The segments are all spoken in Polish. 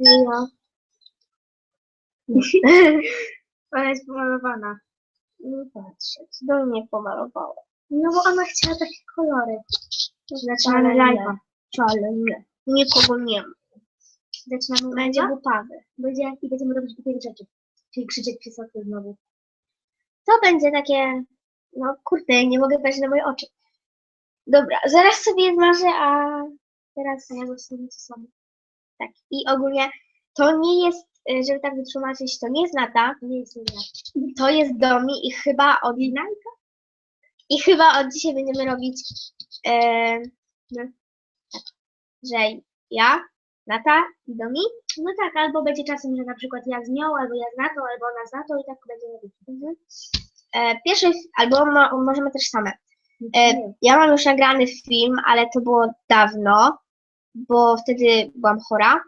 No. Ona jest pomalowana. Nie patrzę, cudownie pomalowała. No bo ona chciała takie kolory. Zaczynamy Ale nie. live'a. Wcale nie. Nikogo nie ma. Zaczynamy Będzie głupawy. Będzie i będziemy robić głupie rzeczy. Czyli krzyczeć przez okno znowu. To będzie takie... No kurde, nie mogę patrzeć na moje oczy. Dobra, zaraz sobie zmarzę, a teraz ja zostanę to samo. Tak. I ogólnie to nie jest, y, żeby tak wytłumaczyć, to nie jest Nata, To nie jest ja. to jest Domi i chyba od... I chyba od dzisiaj będziemy robić e, no, tak, że ja, Nata i Domi No tak, albo będzie czasem, że na przykład ja z nią, albo ja z Natą, albo ona z Natą i tak będzie robić. Mhm. E, pierwszy, albo mo, możemy też same. E, Nie. ja mam już nagrany film, ale to było dawno, bo wtedy byłam chora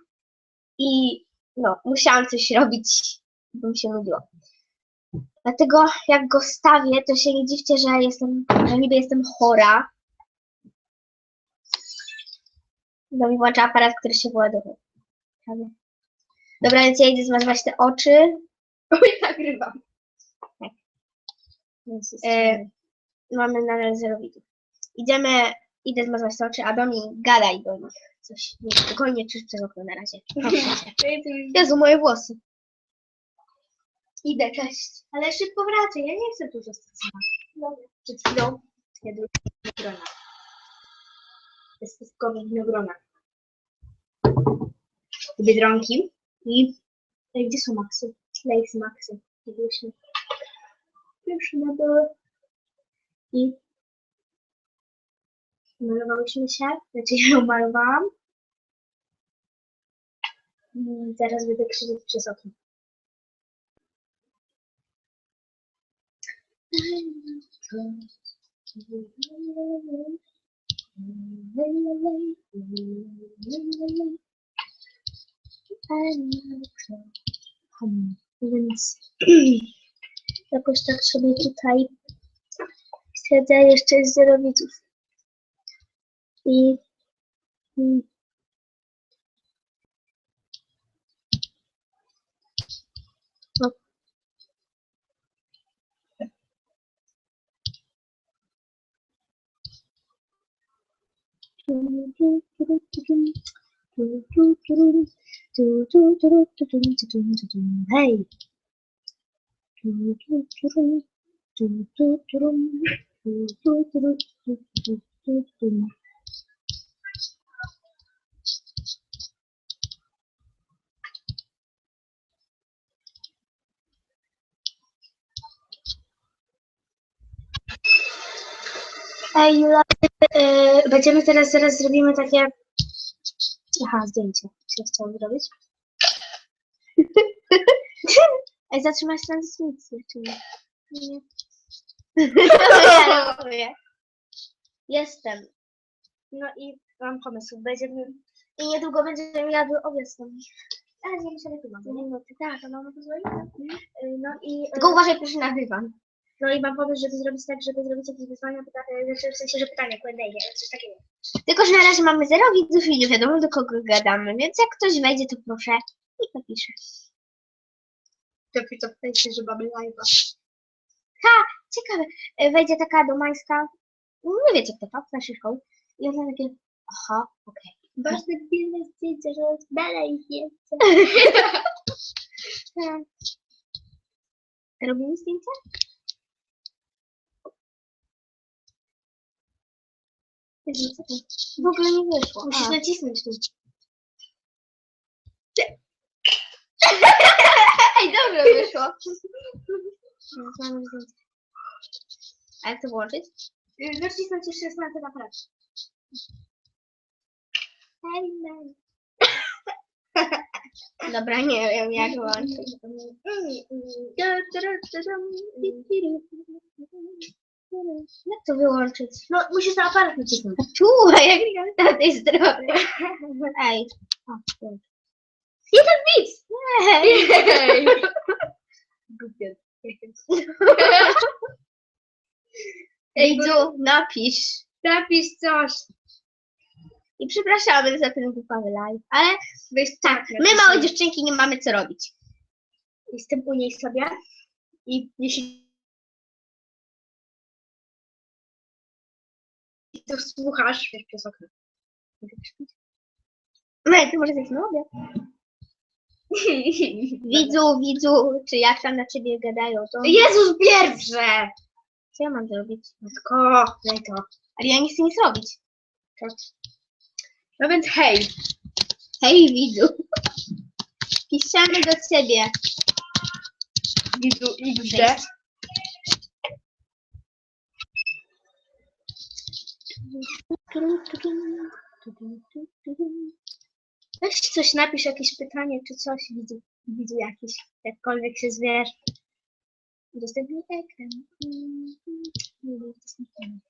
i no, musiałam coś robić, bo mi się nudziło. Dlatego jak go stawię, to się nie dziwcie, że jestem, że niby jestem chora. No mi włącza aparat, który się wyładowuje. Prawie. Dobra, więc ja idę zmazywać te oczy. Oj, nagrywam. Więc e, mamy nadal zero widzów. Idziemy, idę zmazywać te oczy, a do nich gadaj do nich. Coś, nie, spokojnie krzycz przez okno na razie. Proszę cię. Jezu, moje włosy. Idę, cześć. Ale szybko wracaj, ja nie chcę tu zostać sama. Przed chwilą jadłem winogrona. Bezpestkowe winogrona. Biedronki. I Ej, gdzie są maksy? Lejsy maksy. Gdzie byliśmy? Już na dole. I malowałyśmy się. Znaczy ja malowałam. Zaraz będę krzyczeć przez okno. Więc jakoś tak sobie tutaj siedzę, jeszcze jest zero. I mm, no, Hej! E, będziemy teraz, zaraz zrobimy takie... Aha, zdjęcie. Co chciałam zrobić? Ej, zatrzymać transmisję, czy nie? Nie. Jestem. No i mam pomysł. Będziemy... I niedługo będziemy jadły obiad z nami. Ale nie nagrywać. Nie, no ty tak, A mama pozwoli? No i... Tylko uważaj, proszę nagrywam. No i mam pomysł, żeby zrobić tak, żeby zrobić jakieś wyzwania, pytania, znaczy w sensie, że pytania Q&A, coś takiego. Tylko, że na razie mamy zero widzów i nie wiadomo do kogo gadamy, więc jak ktoś wejdzie, to proszę i napisze. Lepiej to wejście, że mamy live'a. Ciekawe, e, wejdzie taka domańska, nie wiecie kto to, z naszej szkoły, i ona takie, aha, okej. Ważne pilne zdjęcie, że dalej. Tak. Robimy zdjęcie? Jezu, co to? W ogóle nie wyszło. Musisz A. nacisnąć tu. Ej, dobrze wyszło. A jak to włączyć? Y, Nacisnąć jeszcze raz na ten aparat. Hej, man. Dobra, nie wiem jak włączyć. Jak to wyłączyć? No, musisz na aparat nacisnąć. Tu, a jak na tej stronie. Ej. O. Jeden widz! Ej. Głupie. Ej, tu, napisz. Napisz coś. I przepraszamy za ten głupawy live, ale tak, my małe dziewczynki nie mamy co robić. Jestem u niej sobie i jeśli to słuchasz, wiesz, przez okno. No i ty może na obiad. Widzu, widzu, czy jak tam na ciebie gadają, to Jezus pierwsze! co ja mam zrobić? Matko, daj to. Ale ja nie chcę nic robić. No więc hej, Hej widzu. Piszemy do ciebie. widzu XD. Weź coś napisz, jakieś pytanie czy coś, widzu, widzu jakiś, jakkolwiek się zwiesz. Udostępnij ekran. Nie udostępnij.